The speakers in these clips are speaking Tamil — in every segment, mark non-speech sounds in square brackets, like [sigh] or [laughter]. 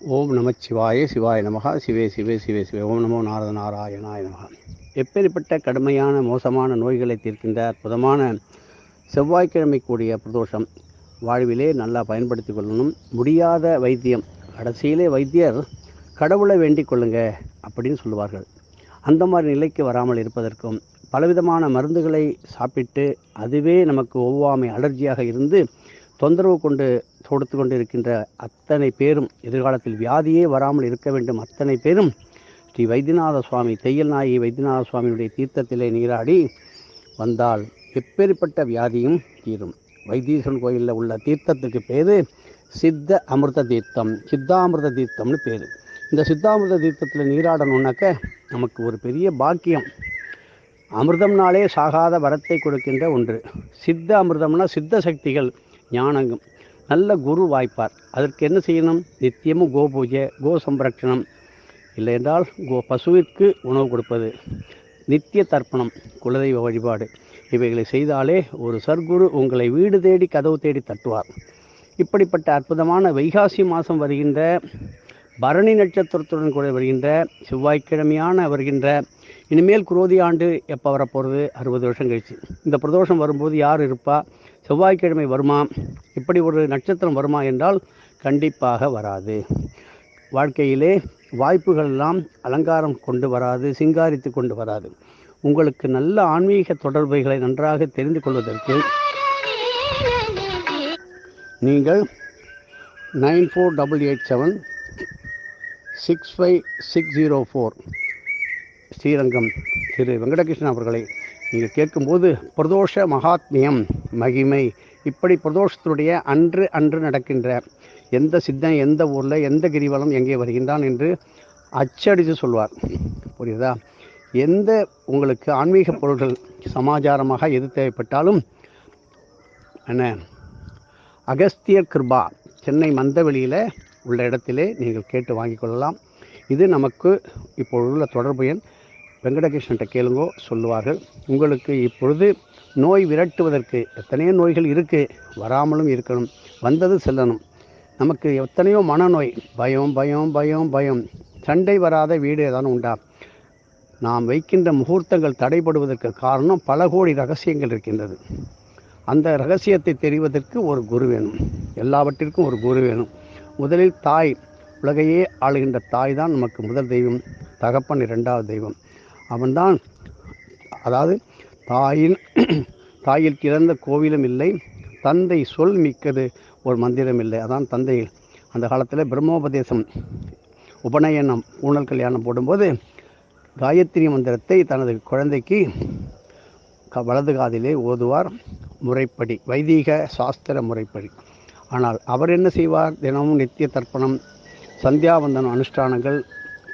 ஓம் நமச்சிவாய சிவாய நமகா சிவே சிவே சிவே சிவே. ஓம் நமோ நாரத நாராயணாய நமகா. எப்பேற்பட்ட கடுமையான மோசமான நோய்களை தீர்க்கின்ற அற்புதமான செவ்வாய்க்கிழமை கூடிய பிரதோஷம். வாழ்விலே நல்லா பயன்படுத்தி கொள்ளணும். முடியாத வைத்தியம். கடைசியிலே வைத்தியர் கடவுளை வேண்டிக் கொள்ளுங்க அப்படின்னு சொல்லுவார்கள். அந்த மாதிரி நிலைக்கு வராமல் இருப்பதற்கும் பலவிதமான மருந்துகளை சாப்பிட்டு அதுவே நமக்கு ஒவ்வாமை அலர்ஜியாக இருந்து தொந்தரவு கொண்டு தொடுத்து கொண்டிருக்கின்ற அத்தனை பேரும் எதிர்காலத்தில் வியாதியே வராமல் இருக்க வேண்டும் அத்தனை பேரும் ஸ்ரீ வைத்தியநாத சுவாமி தையல் நாயகி வைத்தியநாத சுவாமியுடைய தீர்த்தத்திலே நீராடி வந்தால் எப்பேற்பட்ட வியாதியும் தீரும். வைத்தீஸ்வரன் கோயிலில் உள்ள தீர்த்தத்துக்கு பேர் சித்த அமிர்த தீர்த்தம் சித்தாமிர்த தீர்த்தம்னு பேர். இந்த சித்தாமிர்த தீர்த்தத்தில் நீராடணுன்னாக்க நமக்கு ஒரு பெரிய பாக்கியம். அமிர்தம்னாலே சாகாத வரத்தை கொடுக்கின்ற ஒன்று. சித்த அமிர்தம்னா சித்த சக்திகள் ஞானங்கம். நல்ல குரு வாய்ப்பார். அதற்கு என்ன செய்யணும்? நித்தியமும் கோ பூஜை கோ சம்ரட்சணம் இல்லை என்றால் கோ பசுவிற்கு உணவு கொடுப்பது. நித்திய தர்ப்பணம் குலதெய்வ வழிபாடு. இவைகளை செய்தாலே ஒரு சர்க்குரு உங்களை வீடு தேடி கதவு தேடி தட்டுவார். இப்படிப்பட்ட அற்புதமான வைகாசி மாதம் வருகின்ற பரணி நட்சத்திரத்துடன் கூட வருகின்ற செவ்வாய்க்கிழமையான வருகின்ற இனிமேல் குரோதி ஆண்டு எப்போ வரப்போகிறது அறுபது வருஷம் கழிச்சு. இந்த பிரதோஷம் வரும்போது யார் இருப்பா? செவ்வாய்க்கிழமை வருமா? இப்படி ஒரு நட்சத்திரம் வருமா என்றால் கண்டிப்பாக வராது. வாழ்க்கையிலே வாய்ப்புகள் எல்லாம் அலங்காரம் கொண்டு வராது சிங்காரித்து கொண்டு வராது. உங்களுக்கு நல்ல ஆன்மீக தொடர்புகளை நன்றாக தெரிந்து கொள்வதற்கு நீங்கள் nine four double eight seven six five six zero four Srirangam திரு வெங்கடகிருஷ்ணன் அவர்களை நீங்கள் கேட்கும்போது பிரதோஷ மகாத்மியம் மகிமை. இப்படி பிரதோஷத்தினுடைய அன்று அன்று நடக்கின்ற எந்த சித்தன் எந்த ஊரில் எந்த கிரிவலம் எங்கே வருகின்றான் என்று அச்சடித்து சொல்வார். புரியுதா? எந்த உங்களுக்கு ஆன்மீக பொருள்கள் சமாச்சாரமாக எது தேவைப்பட்டாலும் என்ன? அகஸ்தியர் கிருபா சென்னை மந்தவெளியில் உள்ள இடத்திலே நீங்கள் கேட்டு வாங்கிக் கொள்ளலாம். இது நமக்கு இப்பொழுதுள்ள தொடர்பு எண் வெங்கடகிருஷ்ணன்ட்ட கேளுங்கோ சொல்லுவார்கள். உங்களுக்கு இப்பொழுது நோய் விரட்டுவதற்கு எத்தனையோ நோய்கள் இருக்குது வராமலும் இருக்கணும் வந்தது செல்லணும். நமக்கு எத்தனையோ மனநோய் பயம் பயம் பயம் பயம். சண்டை வராத வீடு ஏதாவது உண்டா? நாம் வைக்கின்ற முகூர்த்தங்கள் தடைபடுவதற்கு காரணம் பல கோடி ரகசியங்கள் இருக்கின்றது. அந்த ரகசியத்தை தெரிவதற்கு ஒரு குரு வேணும். எல்லாவற்றிற்கும் ஒரு குரு வேணும். முதலில் தாய். உலகையே ஆளுகின்ற தாய் தான் நமக்கு முதல் தெய்வம். தகப்பன் இரண்டாவது தெய்வம். அவன்தான் அதாவது தாயின் தாயில் கிடந்த கோவிலும் இல்லை தந்தை சொல் மிக்கது ஒரு மந்திரம் இல்லை. அதான் தந்தை அந்த காலத்தில் பிரம்மோபதேசம் உபநயனம் ஊழல் கல்யாணம் போடும்போது காயத்ரி மந்திரத்தை தனது குழந்தைக்கு க வலது காதிலே ஓதுவார் முறைப்படி வைதீக சாஸ்திர முறைப்படி. ஆனால் அவர் என்ன செய்வார்? தினமும் நித்திய தர்ப்பணம் சந்தியாவந்தனம் அனுஷ்டானங்கள்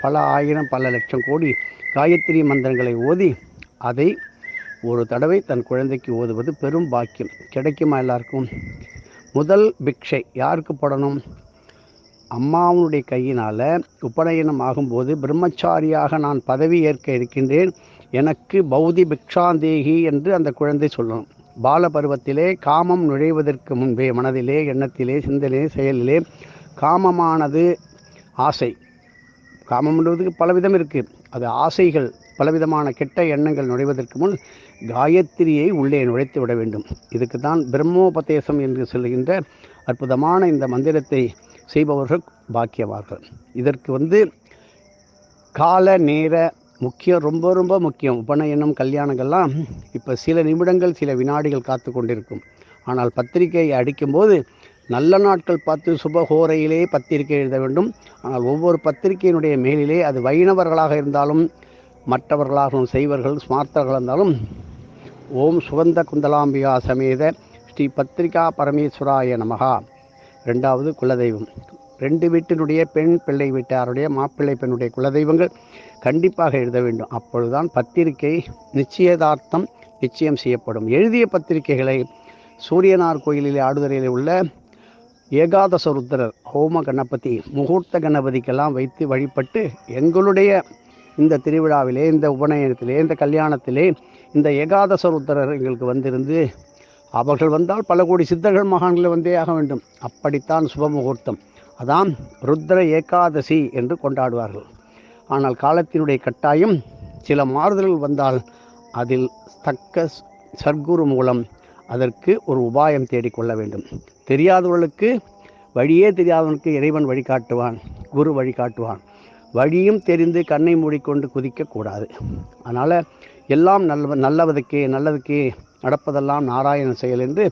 பல ஆயிரம் பல லட்சம் கோடி காயத்ரி மந்திரங்களை ஓதி அதை ஒரு தடவை தன் குழந்தைக்கு ஓதுவது பெரும் பாக்கியம். கிடைக்குமா எல்லாருக்கும்? முதல் பிக்ஷை யாருக்கு போடணும்? அம்மாவுடைய கையினால் உபநயனம் ஆகும்போது பிரம்மச்சாரியாக நான் பதவி ஏற்க இருக்கின்றேன். எனக்கு பௌதி பிக்ஷாந்தேகி என்று அந்த குழந்தை சொல்லணும். பால பருவத்திலே காமம் நுழைவதற்கு முன்பே மனதிலே எண்ணத்திலே சிந்தலே செயலிலே காமமானது ஆசை. காமம்ன்றதுக்கு பலவிதம் இருக்குது அது ஆசைகள் பலவிதமான கெட்ட எண்ணங்கள் நுழைவதற்கு முன் காயத்ரியை உள்ளே நுழைத்து விட வேண்டும். இதுக்கு தான் பிரம்மோபதேசம் என்று சொல்கின்ற அற்புதமான இந்த மந்திரத்தை செய்பவர்கள் பாக்கியவார்கள். இதற்கு வந்து கால நேர முக்கியம் ரொம்ப ரொம்ப முக்கியம். உபநயனம் கல்யாணங்கள்லாம் இப்போ சில நிமிடங்கள் சில வினாடிகள் காத்து கொண்டிருக்கும் ஆனால் பத்திரிகையை அடிக்கும்போது நல்ல நாட்கள் பார்த்து சுபகோரையிலே பத்திரிகை எழுத வேண்டும். ஆனால் ஒவ்வொரு பத்திரிகையினுடைய மேலிலே அது வைணவர்களாக இருந்தாலும் மற்றவர்களாகவும் செய்வர்கள் ஸ்மார்த்தர்கள் இருந்தாலும் ஓம் சுகந்த குந்தலாம்பிகா சமேத ஸ்ரீ பத்திரிகா பரமேஸ்வராய நமகா. ரெண்டாவது குலதெய்வம். ரெண்டு வீட்டினுடைய பெண் பிள்ளை வீட்டாருடைய மாப்பிள்ளை பெண்ணுடைய குலதெய்வங்கள் கண்டிப்பாக எழுத வேண்டும். அப்பொழுதுதான் பத்திரிகை நிச்சயதார்த்தம் நிச்சயம் செய்யப்படும். எழுதிய பத்திரிகைகளை சூரியனார் கோயிலில் ஆடுதுறையில் உள்ள ஏகாதச ருத்ரர் ஹோம கணபதி முகூர்த்த கணபதிக்கெல்லாம் வைத்து வழிபட்டு எங்களுடைய இந்த திருவிழாவிலே இந்த உபநயனத்திலே இந்த கல்யாணத்திலே இந்த ஏகாதச ருத்ரர் எங்களுக்கு வந்திருந்து அவர்கள் வந்தால் பல கோடி சித்தர்கள் மகான்களை வந்தே ஆக வேண்டும். அப்படித்தான் சுப முகூர்த்தம். அதாம் ருத்ர ஏகாதசி என்று கொண்டாடுவார்கள். ஆனால் காலத்தினுடைய கட்டாயம் சில மாறுதல்கள் வந்தால் அதில் தக்க சர்க்குரு மூலம் அதற்கு ஒரு உபாயம் தேடிக்கொள்ள வேண்டும். தெரியாதவர்களுக்கு வழியே தெரியாதவனுக்கு இறைவன் வழிகாட்டுவான் குரு வழிகாட்டுவான். வழியும் தெரிந்து கண்ணை மூடிக்கொண்டு குதிக்கக்கூடாது. அதனால் எல்லாம் நல்ல நல்லவதுக்கே நல்லதுக்கே நடப்பதெல்லாம் நாராயண செயல் என்று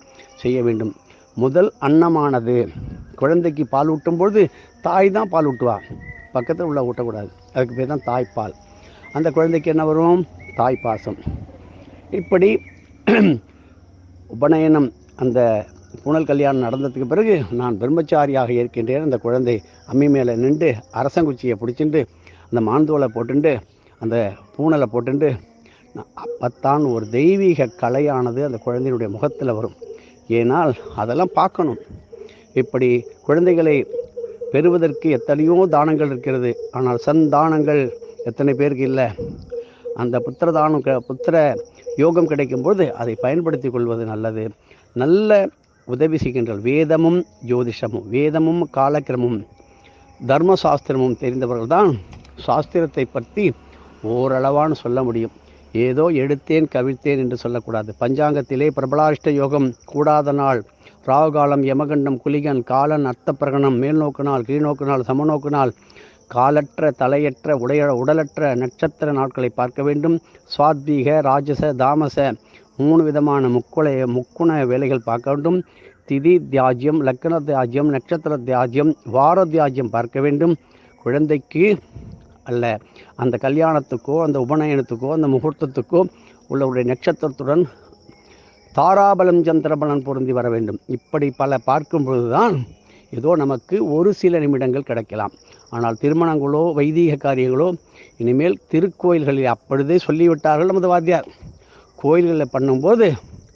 செய்ய வேண்டும். முதல் அன்னமானது. குழந்தைக்கு பால் ஊட்டும் பொழுது தாய் தான் பால் ஊட்டுவாள் பக்கத்தில் உள்ள ஊட்டக்கூடாது. அதுக்கு பேர் தான் தாய்ப்பால் அந்த குழந்தைக்கு என்ன வரும்? தாய்ப்பாசம் இப்படி உபநயனம் அந்த புனல் கல்யாணம் நடந்ததுக்கு பிறகு நான் பிரம்மச்சாரியாக இருக்கின்றேன். அந்த குழந்தை அம்மி மேலே நின்று அரசங்குச்சியை பிடிச்சிட்டு அந்த மாந்தோலை போட்டுண்டு அந்த பூனலை போட்டுண்டு அப்பத்தான் ஒரு தெய்வீக கலையானது அந்த குழந்தையினுடைய முகத்தில் வரும். ஏனால் அதெல்லாம் பார்க்கணும். இப்படி குழந்தைகளை பெறுவதற்கு எத்தனையோ தானங்கள் இருக்கிறது. ஆனால் சந்தானங்கள் எத்தனை பேருக்கு இல்லை? அந்த புத்திர தானம் க- புத்திர யோகம் கிடைக்கும்போது அதை பயன்படுத்தி கொள்வது நல்லது. நல்ல உதவி செய்கின்றார் வேதமும் ஜோதிஷமும் வேதமும் காலக்கிரமும் தர்மசாஸ்திரமும் தெரிந்தவர்கள் தான் சாஸ்திரத்தை பற்றி ஓரளவான சொல்ல முடியும். ஏதோ எடுத்தேன் கவிழ்த்தேன் என்று சொல்லக்கூடாது. பஞ்சாங்கத்திலே பிரபலாஷ்ட யோகம் கூடாத நாள். ராகுகாலம் யமகண்டம் குலிகன் காலன் அர்த்தப்பிரகணம் மேல்நோக்கு நாள் கீழ்நோக்கு நாள் சமநோக்கு நாள். காலற்ற தலையற்ற உடைய உடலற்ற நட்சத்திர நாட்களை பார்க்க வேண்டும். சுவாத்வீக ராஜச தாமச மூணு விதமான முக்குலை முக்குண வேலைகள் பார்க்க வேண்டும். திதி தியாஜ்யம் லக்கண தியாஜ்யம் நட்சத்திர தியாஜ்யம் வார தியாஜ்யம் பார்க்க வேண்டும். குழந்தைக்கு அல்ல அந்த கல்யாணத்துக்கோ அந்த உபநயனத்துக்கோ அந்த முகூர்த்தத்துக்கோ உள்ளவருடைய நட்சத்திரத்துடன் தாராபலம் சந்திரபலன் பொருந்தி வர வேண்டும். இப்படி பல பார்க்கும் பொழுதுதான் ஏதோ நமக்கு ஒரு சில நிமிடங்கள் கிடைக்கலாம். ஆனால் திருமணங்களோ வைதீக காரியங்களோ இனிமேல் திருக்கோயில்களில் அப்பொழுதே சொல்லிவிட்டார்கள் நமது வாத்தியார். கோயில்களில் பண்ணும்போது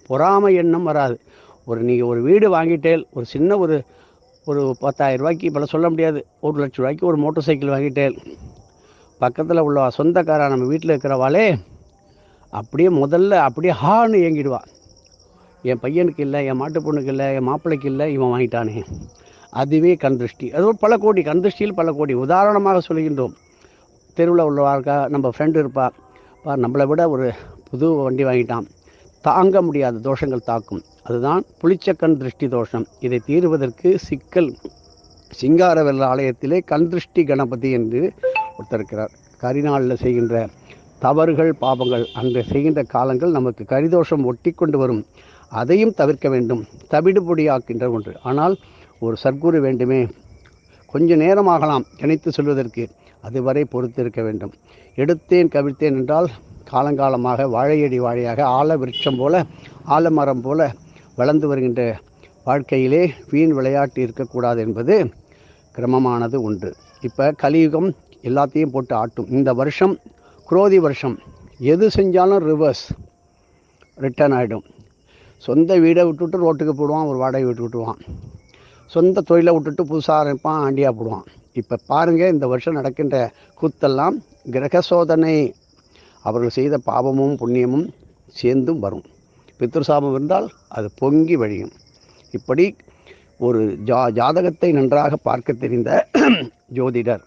பொறாமை எண்ணம் வராது. ஒரு நீங்கள் ஒரு வீடு வாங்கிட்டேல் ஒரு சின்ன ஒரு ஒரு பத்தாயிரம் ரூபாய்க்கு இப்போலாம் சொல்ல முடியாது. ஒரு லட்ச ரூபாய்க்கு ஒரு மோட்டார் சைக்கிள் வாங்கிட்டேல் பக்கத்தில் உள்ள சொந்தக்காரா நம்ம வீட்டில் இருக்கிறவாளே அப்படியே முதல்ல அப்படியே ஹான்னு இயங்கிடுவா என் பையனுக்கு இல்லை என் மாட்டு பொண்ணுக்கு இல்லை என் மாப்பிள்ளைக்கு இல்லை இவன் வாங்கிட்டானே. அதுவே கண் திருஷ்டி. அது ஒரு பல கோடி கண் திருஷ்டியில் பல கோடி. உதாரணமாக சொல்கின்றோம். தெருவில் உள்ளவா இருக்கா நம்ம ஃப்ரெண்டு இருப்பாள் பா நம்மளை விட ஒரு புது வண்டி வாங்கிட்டான். தாங்க முடியாத தோஷங்கள் தாக்கும். அதுதான் புளிச்சக்கண் திருஷ்டி தோஷம். இதை தீர்வதற்கு சிக்கல் சிங்காரவெல்ல ஆலயத்திலே கண் திருஷ்டி கணபதி என்று ஒருத்தர் இருக்கிறார். கரிநாளில் செய்கின்ற தவறுகள் பாபங்கள் அன்று செய்கின்ற காலங்கள் நமக்கு கரிதோஷம் ஒட்டி கொண்டு வரும். அதையும் தவிர்க்க வேண்டும். தவிடுபொடியாக்கின்ற ஒன்று. ஆனால் ஒரு சர்க்குரு வேண்டுமே. கொஞ்ச நேரமாகலாம் கணித்து சொல்வதற்கு. அதுவரை பொறுத்திருக்க வேண்டும். எடுத்தேன் கவிழ்த்தேன் என்றால் காலங்காலமாக வாழையடி வாழையாக ஆல விருட்சம் போல ஆலமரம் போல வளர்ந்து வருகின்ற வாழ்க்கையிலே வீண் விளையாட்டு இருக்கக்கூடாது என்பது கிரமமானது உண்டு இப்போ கலியுகம் எல்லாத்தையும் போட்டு ஆட்டும். இந்த வருஷம் குரோதி வருஷம் எது செஞ்சாலும் ரிவர்ஸ் ரிட்டர்ன் ஆகிடும் சொந்த வீடை விட்டுவிட்டு ரோட்டுக்கு போடுவான் ஒரு வாடகை விட்டு விட்டுவான் சொந்த தொழிலை விட்டுட்டு புதுசாக ஆரம்பிப்பான் ஆண்டியா போடுவான். இப்போ பாருங்கள் இந்த வருஷம் நடக்கின்ற கூத்தெல்லாம் கிரக சோதனை. அவர்கள் செய்த பாவமும் புண்ணியமும் சேர்ந்தும் வரும். பித்ருசாபம் இருந்தால் அது பொங்கி வழியும். இப்படி ஒரு ஜா ஜாதகத்தை நன்றாக பார்க்க தெரிந்த [clears throat] ஜோதிடர்.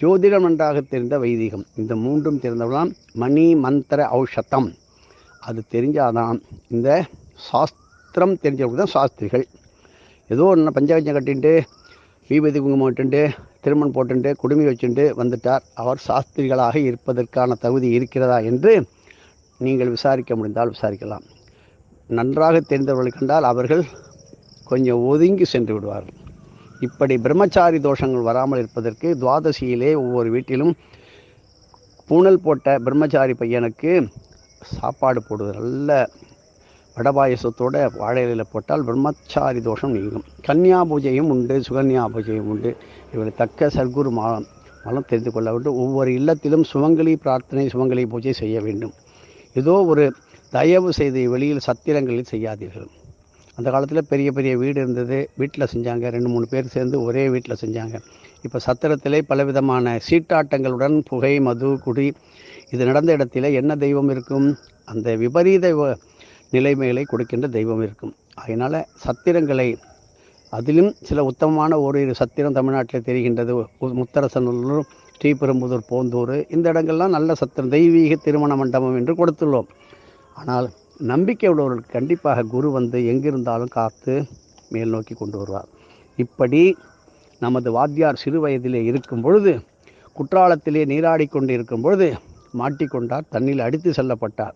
ஜோதிடம் நன்றாக தெரிந்த வைதிகம். இந்த மூன்றும் தெரிந்தவெல்லாம் மணி மந்திர ஔஷத்தம். அது தெரிஞ்சாதான் இந்த சாஸ்திரம் தெரிஞ்சவங்க தான் சாஸ்திரிகள். ஏதோ ஒன்று பஞ்சாயத்து கட்டின்ட்டு விபதி குங்குமம் விட்டுண்டு திருமணம் போட்டுண்டு குடுமி வச்சுட்டு வந்துட்டார். அவர் சாஸ்திரிகளாக இருப்பதற்கான தகுதி இருக்கிறதா என்று நீங்கள் விசாரிக்க முடிந்தால் விசாரிக்கலாம். நன்றாக தெரிந்தவர்களை கண்டால் அவர்கள் கொஞ்சம் ஒதுங்கி சென்று விடுவார்கள். இப்படி பிரம்மச்சாரி தோஷங்கள் வராமல் இருப்பதற்கு துவாதசியிலே ஒவ்வொரு வீட்டிலும் பூணல் போட்ட பிரம்மச்சாரி பையனுக்கு சாப்பாடு போடுவது நல்ல வடபாயசத்தோட வாழை இலையில் போட்டால் பிரம்மச்சாரி தோஷம் நீங்கும். கன்னியா பூஜையும் உண்டு சுகன்யா பூஜையும் உண்டு. இவரை தக்க சர்க்குரு மாலம் மலம் தெரிந்து கொள்ள வேண்டும். ஒவ்வொரு இல்லத்திலும் சுமங்கலி பிரார்த்தனை சுமங்கலி பூஜை செய்ய வேண்டும். ஏதோ ஒரு தயவு செய்து வெளியில் சத்திரங்களில் செய்யாதீர்கள். அந்த காலத்தில் பெரிய பெரிய வீடு இருந்தது. வீட்டில் செஞ்சாங்க. ரெண்டு மூணு பேர் சேர்ந்து ஒரே வீட்டில் செஞ்சாங்க. இப்போ சத்திரத்திலே பலவிதமான சீட்டாட்டங்களுடன் புகை மது குடி இது நடந்த இடத்துல என்ன தெய்வம் இருக்கும்? அந்த விபரீத நிலைமைகளை கொடுக்கின்ற தெய்வம் இருக்கும். அதனால் சத்திரங்களை அதிலும் சில உத்தமமான ஓரிரு சத்திரம் தமிழ்நாட்டில் தெரிகின்றது. உ- முத்தரசநல்லூர் ஸ்ரீபெரும்புதூர் போந்தூர் இந்த இடங்கள்லாம் நல்ல சத்திரம் தெய்வீக திருமண மண்டபம் என்று கொடுத்துள்ளோம். ஆனால் நம்பிக்கை உள்ளவர்களுக்கு கண்டிப்பாக குரு வந்து எங்கிருந்தாலும் காத்து மேல் நோக்கி கொண்டு வருவார். இப்படி நமது வாத்தியார் சிறு வயதிலே இருக்கும் பொழுது குற்றாலத்திலே நீராடி கொண்டு இருக்கும் பொழுது மாட்டிக்கொண்டார் தண்ணில் அடித்து செல்லப்பட்டார்.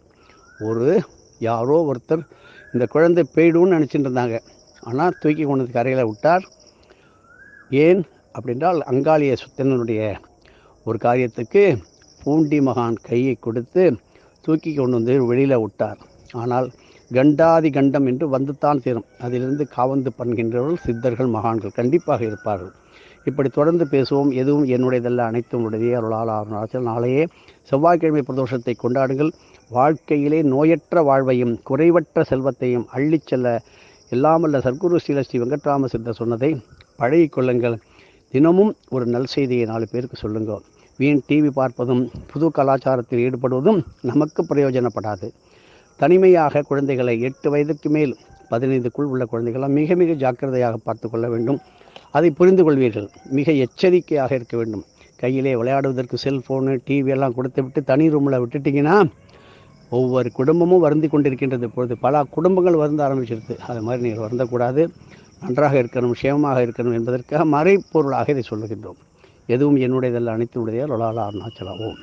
ஒரு யாரோ ஒருத்தர் இந்த குழந்தை போயிடும்னு நினச்சிட்டு இருந்தாங்க ஆனால் தூக்கி கொண்டு வந்து கரையில் விட்டார். ஏன் அப்படின்றால் அங்காளிய சுத்தனனுடைய ஒரு காரியத்துக்கு பூண்டி மகான் கையை கொடுத்து தூக்கி கொண்டு வந்து வெளியில் விட்டார். ஆனால் கண்டாதி கண்டம் என்று வந்துத்தான் தீரும் அதிலிருந்து காவந்து பண்ணுகின்றவர்கள் சித்தர்கள் மகான்கள் கண்டிப்பாக இருப்பார்கள். இப்படி தொடர்ந்து பேசுவோம். எதுவும் என்னுடையதல்ல. அனைத்தும் உடையதே அருளால் ஆறுநாள் நாளையே செவ்வாய்க்கிழமை பிரதோஷத்தை கொண்டாடுங்கள். வாழ்க்கையிலே நோயற்ற வாழ்வையும் குறைவற்ற செல்வத்தையும் அள்ளிச் செல்ல எல்லாமல்ல சர்க்குரு ஸ்ரீல ஸ்ரீ வெங்கட்ராம சித்தர் சொன்னதை பழகிக்கொள்ளுங்கள் தினமும் ஒரு நல் செய்தியை நாலு பேருக்கு சொல்லுங்க வீண் டிவி பார்ப்பதும் புது கலாச்சாரத்தில் ஈடுபடுவதும் நமக்கு பிரயோஜனப்படாது. தனிமையாக குழந்தைகளை எட்டு வயதுக்கு மேல் பதினைந்துக்குள் உள்ள குழந்தைகளை மிக மிக ஜாக்கிரதையாக பார்த்து கொள்ள வேண்டும். அதை புரிந்து கொள்வீர்கள். மிக எச்சரிக்கையாக இருக்க வேண்டும். கையிலே விளையாடுவதற்கு செல்ஃபோனு டிவி எல்லாம் கொடுத்து விட்டு தனி ரூமில் விட்டுட்டிங்கன்னா ஒவ்வொரு குடும்பமும் வருந்தி கொண்டிருக்கின்றது. இப்பொழுது பல குடும்பங்கள் வருந்த ஆரம்பிச்சிருக்கு அது மாதிரி நீங்கள் வருந்தக்கூடாது. நன்றாக இருக்கணும் க்ஷேமமாக இருக்கணும் என்பதற்காக மறைப்பொருளாக இதை சொல்லுகின்றோம். எதுவும் என்னுடையதல்ல அனைத்து உடையதே லொலாலா அருணாச்சலா ஓம்